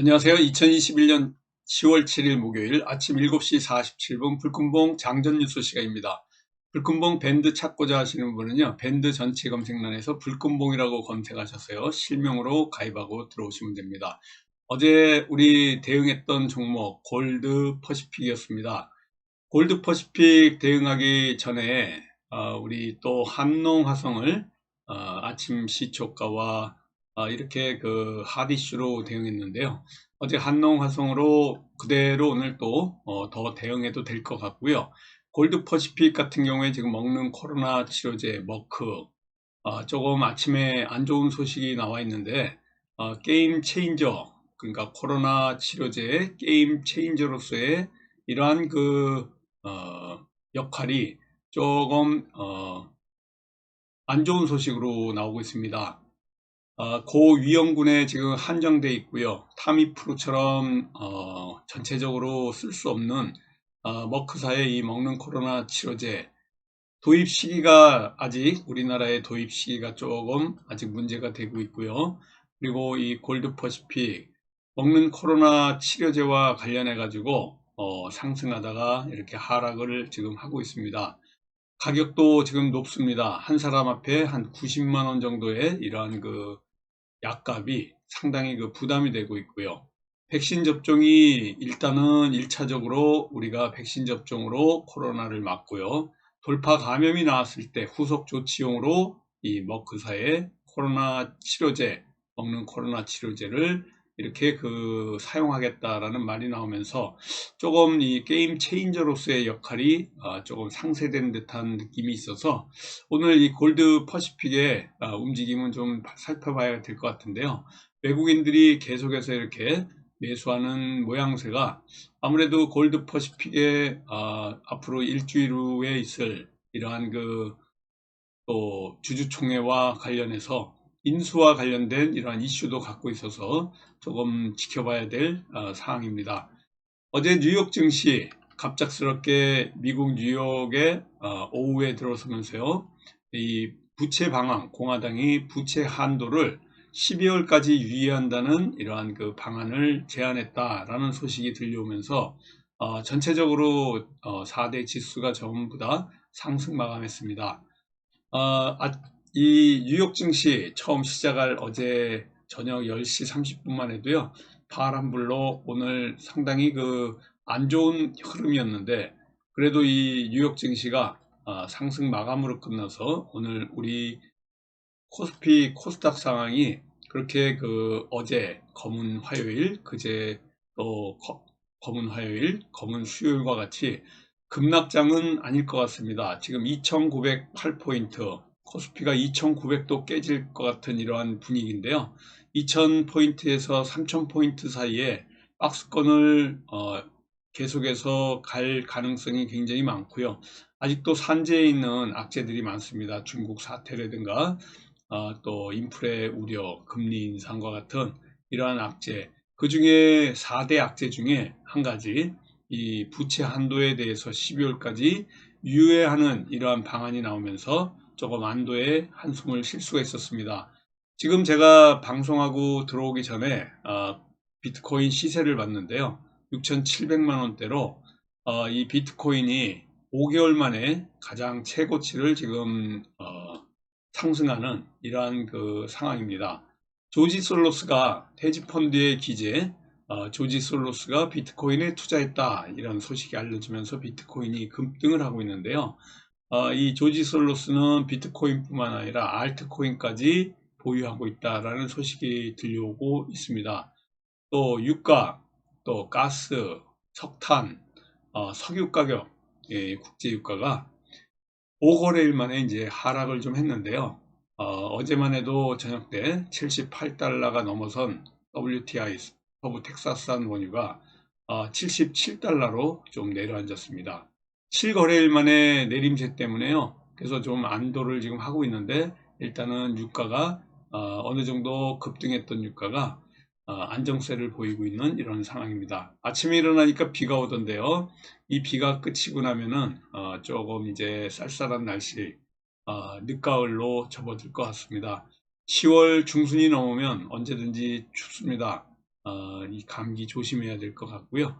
안녕하세요. 2021년 10월 7일 목요일 아침 7시 47분 불금봉 장전 뉴스 시간입니다. 불금봉 밴드 찾고자 하시는 분은요. 밴드 전체 검색란에서 불금봉이라고 검색하셔서요. 실명으로 가입하고 들어오시면 됩니다. 어제 우리 대응했던 종목 골드 퍼시픽이었습니다. 골드 퍼시픽 대응하기 전에 어, 우리 또 한농화성을 어, 아침 시초가와 아, 이렇게 그 핫이슈로 대응했는데요. 어제 한농 화성으로 그대로 오늘 또더 어, 대응해도 될 것 같고요. 골드 퍼시픽 같은 경우에 지금 먹는 코로나 치료제 머크 어, 조금 아침에 안 좋은 소식이 나와 있는데 어, 게임 체인저 그러니까 코로나 치료제 게임 체인저로서의 이러한 그 어, 역할이 조금 어, 안 좋은 소식으로 나오고 있습니다. 어, 고위험군에 지금 한정돼 있고요. 타미프루처럼 어, 전체적으로 쓸 수 없는 어, 머크사의 이 먹는 코로나 치료제 도입 시기가 아직 우리나라의 도입 시기가 조금 아직 문제가 되고 있고요. 그리고 이 골드 퍼시픽 먹는 코로나 치료제와 관련해 가지고 어, 상승하다가 이렇게 하락을 지금 하고 있습니다. 가격도 지금 높습니다. 한 사람 앞에 한 90만 원 정도의 이러한 그 약값이 상당히 그 부담이 되고 있고요. 백신 접종이 일단은 1차적으로 우리가 백신 접종으로 코로나를 막고요. 돌파 감염이 나왔을 때 후속 조치용으로 이 머크사의 코로나 치료제, 먹는 코로나 치료제를 이렇게 그 사용하겠다라는 말이 나오면서 조금 이 게임 체인저로서의 역할이 어, 조금 상쇄된 듯한 느낌이 있어서 오늘 이 골드 퍼시픽의 어, 움직임은 좀 살펴봐야 될 것 같은데요. 외국인들이 계속해서 이렇게 매수하는 모양새가 아무래도 골드 퍼시픽의 어, 앞으로 일주일 후에 있을 이러한 그 또 주주총회와 관련해서 인수와 관련된 이러한 이슈도 갖고 있어서 조금 지켜봐야 될 어, 사항입니다. 어제 뉴욕 증시 갑작스럽게 미국 뉴욕에 어, 오후에 들어서면서요. 이 부채 방안, 공화당이 부채 한도를 12월까지 유예한다는 이러한 그 방안을 제안했다라는 소식이 들려오면서 어, 전체적으로 어, 4대 지수가 전부 다 상승 마감했습니다. 어, 아, 이 뉴욕 증시 처음 시작할 어제 저녁 10시 30분만 해도요. 파란불로 오늘 상당히 그 안 좋은 흐름이었는데 그래도 이 뉴욕 증시가 아, 상승 마감으로 끝나서 오늘 우리 코스피 코스닥 상황이 그렇게 그 어제 검은 화요일 그제 또 검은 화요일 검은 수요일과 같이 급락장은 아닐 것 같습니다. 지금 2908포인트 코스피가 2900도 깨질 것 같은 이러한 분위기인데요. 2000포인트에서 3000포인트 사이에 박스권을 어, 계속해서 갈 가능성이 굉장히 많고요. 아직도 산재에 있는 악재들이 많습니다. 중국 사태라든가 어, 또 인플레 우려, 금리 인상과 같은 이러한 악재. 그 중에 4대 악재 중에 한 가지 이 부채 한도에 대해서 12월까지 유예하는 이러한 방안이 나오면서 조금 안도의 한숨을 쉴 수가 있었습니다. 지금 제가 방송하고 들어오기 전에 어, 비트코인 시세를 봤는데요. 6,700만 원대로 어, 이 비트코인이 5개월 만에 가장 최고치를 지금 어, 상승하는 이러한 그 상황입니다. 조지 솔로스가 헤지펀드의 기재 어, 조지 솔로스가 비트코인에 투자했다 이런 소식이 알려지면서 비트코인이 급등을 하고 있는데요. 어, 이 조지 솔로스는 비트코인뿐만 아니라 알트코인까지 보유하고 있다라는 소식이 들려오고 있습니다. 또 유가, 또 가스, 석탄, 어, 석유 가격, 예, 국제 유가가 5거래일 만에 이제 하락을 좀 했는데요. 어, 제만 해도 저녁 때 78달러가 넘어선 WTI 서부 텍사스산 원유가 어, 77달러로 좀 내려앉았습니다. 7거래일 만에 내림세 때문에요. 그래서 좀 안도를 지금 하고 있는데 일단은 유가가 어, 느 정도 급등했던 유가가 어, 안정세를 보이고 있는 이런 상황입니다. 아침에 일어나니까 비가 오던데요. 이 비가 끝이고 나면은 어, 조금 이제 쌀쌀한 날씨 어, 늦가을로 접어들 것 같습니다. 10월 중순이 넘으면 언제든지 춥습니다. 어, 이 감기 조심해야 될 것 같고요.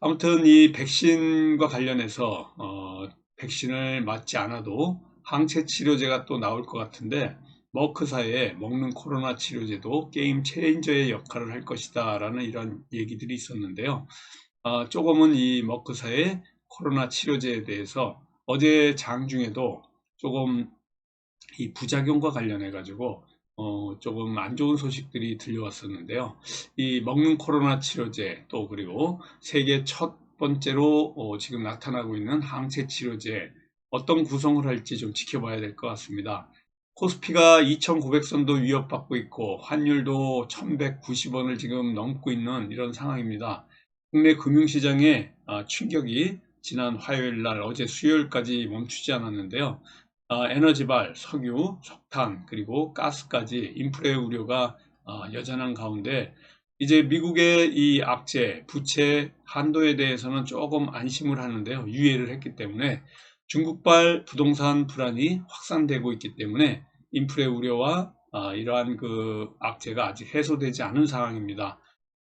아무튼 이 백신과 관련해서 어, 백신을 맞지 않아도 항체 치료제가 또 나올 것 같은데 머크사의 먹는 코로나 치료제도 게임 체인저의 역할을 할 것이다 라는 이런 얘기들이 있었는데요. 어, 조금은 이 머크사의 코로나 치료제에 대해서 어제 장 중에도 조금 이 부작용과 관련해 가지고 어, 조금 안 좋은 소식들이 들려왔었는데요. 이 먹는 코로나 치료제 또 그리고 세계 첫 번째로 어, 지금 나타나고 있는 항체 치료제 어떤 구성을 할지 좀 지켜봐야 될 것 같습니다. 코스피가 2,900선도 위협받고 있고 환율도 1,190원을 지금 넘고 있는 이런 상황입니다. 국내 금융시장에 아, 충격이 지난 화요일 날 어제 수요일까지 멈추지 않았는데요. 아, 에너지발, 석유, 석탄 그리고 가스까지 인플레 우려가 아, 여전한 가운데 이제 미국의 이 악재, 부채, 한도에 대해서는 조금 안심을 하는데요. 유예를 했기 때문에 중국발 부동산 불안이 확산되고 있기 때문에 인플레 우려와 아, 이러한 그 악재가 아직 해소되지 않은 상황입니다.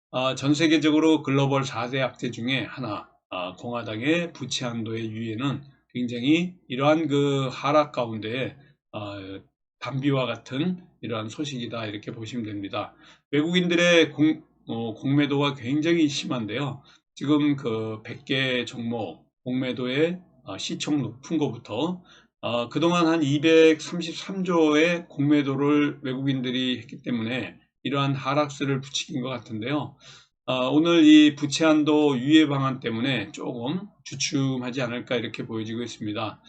아, 전 세계적으로 글로벌 4대 악재 중에 하나, 아, 공화당의 부채 한도의 유예는 굉장히 이러한 그 하락 가운데 아, 담비와 같은 이러한 소식이다 이렇게 보시면 됩니다. 외국인들의 공, 어, 공매도가 굉장히 심한데요. 지금 그 100개 종목 공매도의 어, 시총 높은 것부터 어, 그동안 한 233조의 공매도를 외국인들이 했기 때문에 이러한 하락세를 부추긴 것 같은데요. 어, 오늘 이 부채 한도 유예 방안 때문에 조금 주춤하지 않을까 이렇게 보여지고 있습니다.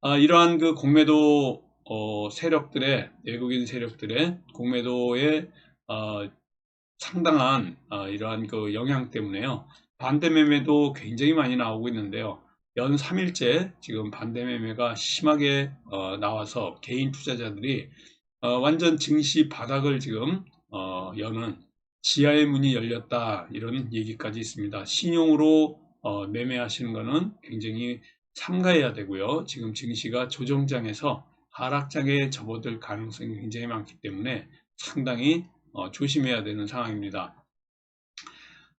어, 이러한 그 공매도 어, 세력들의 외국인 세력들의 공매도의 어, 상당한 어, 이러한 그 영향 때문에요. 반대 매매도 굉장히 많이 나오고 있는데요. 연 3일째 지금 반대 매매가 심하게 어, 나와서 개인 투자자들이 어, 완전 증시 바닥을 지금 어, 여는 지하의 문이 열렸다 이런 얘기까지 있습니다. 신용으로 어, 매매하시는 것은 굉장히 삼가해야 되고요. 지금 증시가 조정장에서 하락장에 접어들 가능성이 굉장히 많기 때문에 상당히 어, 조심해야 되는 상황입니다.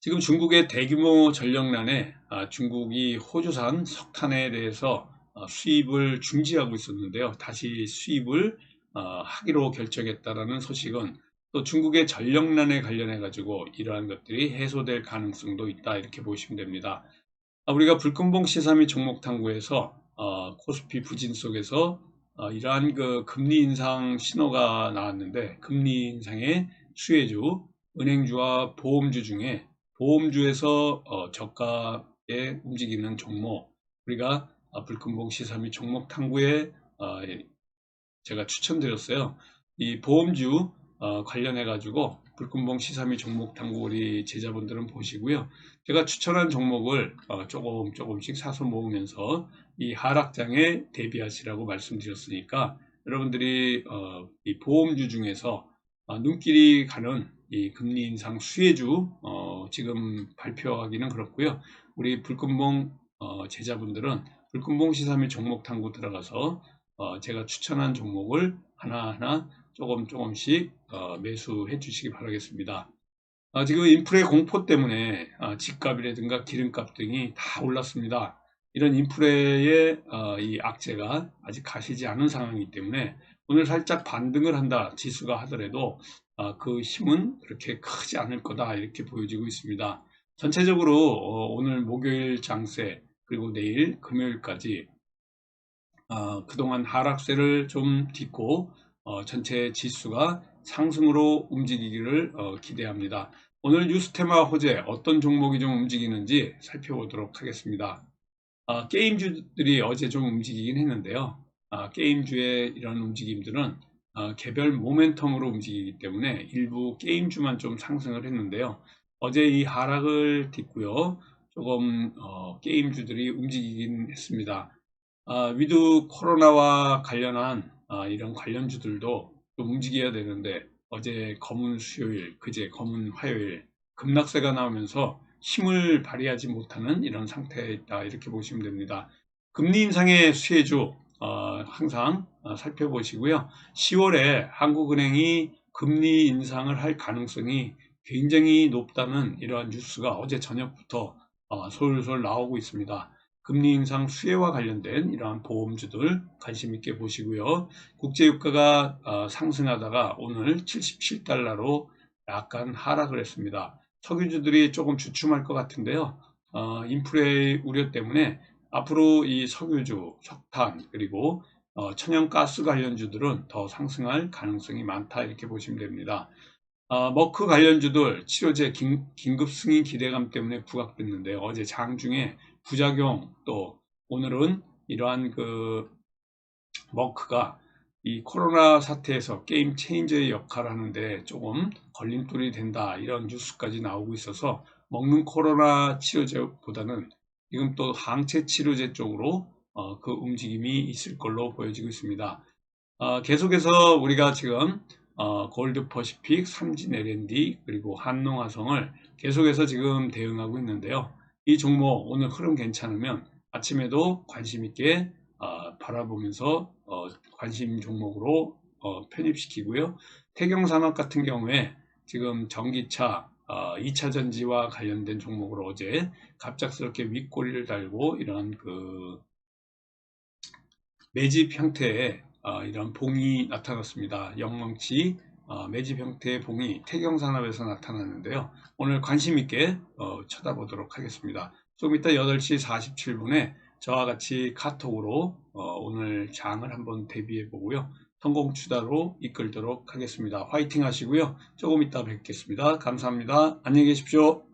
지금 중국의 대규모 전력난에 아, 중국이 호주산 석탄에 대해서 어, 수입을 중지하고 있었는데요. 다시 수입을 어, 하기로 결정했다라는 소식은 또 중국의 전력난에 관련해 가지고 이러한 것들이 해소될 가능성도 있다 이렇게 보시면 됩니다. 아, 우리가 불금봉 시사미 종목 탐구에서 어, 코스피 부진 속에서 이러한 그 금리 인상 신호가 나왔는데 금리 인상의 수혜주, 은행주와 보험주 중에 보험주에서 어, 저가에 움직이는 종목 우리가 어, 불금봉 시사 및 종목 탐구에 어, 제가 추천드렸어요. 이 보험주 어, 관련해 가지고 불금봉 시사 및 종목 탐구 우리 제자분들은 보시고요. 제가 추천한 종목을 어, 조금 조금씩 사서 모으면서 이 하락장에 대비하시라고 말씀드렸으니까 여러분들이 어, 이 보험주 중에서 눈길이 가는 이 금리 인상 수혜주 어, 지금 발표하기는 그렇고요. 우리 불금봉 어, 제자분들은 불금봉 시사일 종목 탐구 들어가서 어, 제가 추천한 종목을 하나하나 조금 조금씩 어, 매수해 주시기 바라겠습니다. 아, 지금 인플레 공포 때문에 아, 집값이라든가 기름값 등이 다 올랐습니다. 이런 인플레의 어, 이 악재가 아직 가시지 않은 상황이기 때문에 오늘 살짝 반등을 한다 지수가 하더라도 아, 그 힘은 그렇게 크지 않을 거다 이렇게 보여지고 있습니다. 전체적으로 어, 오늘 목요일 장세 그리고 내일 금요일까지 어, 그동안 하락세를 좀 딛고 어, 전체 지수가 상승으로 움직이기를 어, 기대합니다. 오늘 뉴스 테마 호재 어떤 종목이 좀 움직이는지 살펴보도록 하겠습니다. 아, 게임주들이 어제 좀 움직이긴 했는데요. 아, 게임주의 이런 움직임들은 어, 개별 모멘텀으로 움직이기 때문에 일부 게임주만 좀 상승을 했는데요. 어제 이 하락을 딛고요. 조금 어, 게임주들이 움직이긴 했습니다. 아, 위드 코로나와 관련한 아, 이런 관련주들도 좀 움직여야 되는데 어제 검은 수요일, 그제 검은 화요일 급락세가 나오면서 힘을 발휘하지 못하는 이런 상태에 있다 이렇게 보시면 됩니다. 금리 인상의 수혜주 어, 항상 어, 살펴보시고요. 10월에 한국은행이 금리 인상을 할 가능성이 굉장히 높다는 이러한 뉴스가 어제 저녁부터 어, 솔솔 나오고 있습니다. 금리 인상 수혜와 관련된 이러한 보험주들 관심 있게 보시고요. 국제유가가 어, 상승하다가 오늘 77달러로 약간 하락을 했습니다. 석유주들이 조금 주춤할 것 같은데요. 어, 인플레 우려 때문에 앞으로 이 석유주, 석탄 그리고 어, 천연가스 관련주들은 더 상승할 가능성이 많다 이렇게 보시면 됩니다. 어, 머크 관련주들 치료제 긴, 급 승인 기대감 때문에 부각됐는데 어제 장중에 부작용 또 오늘은 이러한 그 머크가 이 코로나 사태에서 게임 체인저의 역할을 하는데 조금 걸림돌이 된다 이런 뉴스까지 나오고 있어서 먹는 코로나 치료제보다는 지금 또 항체 치료제 쪽으로 어, 그 움직임이 있을 걸로 보여지고 있습니다. 어, 계속해서 우리가 지금 어, 골드 퍼시픽, 삼진 L&D 그리고 한농화성을 계속해서 지금 대응하고 있는데요. 이 종목 오늘 흐름 괜찮으면 아침에도 관심 있게 어, 바라보면서 어, 관심 종목으로 어, 편입시키고요. 태경산업 같은 경우에 지금 전기차 2차 전지와 관련된 종목으로 어제 갑작스럽게 윗꼬리를 달고 이런 그 매집 형태의 이런 봉이 나타났습니다. 영망치 매집 형태의 봉이 태경산업에서 나타났는데요. 오늘 관심 있게 쳐다보도록 하겠습니다. 좀 이따 8시 47분에 저와 같이 카톡으로 오늘 장을 한번 대비해 보고요. 성공 추다로 이끌도록 하겠습니다. 화이팅 하시고요. 조금 이따 뵙겠습니다. 감사합니다. 안녕히 계십시오.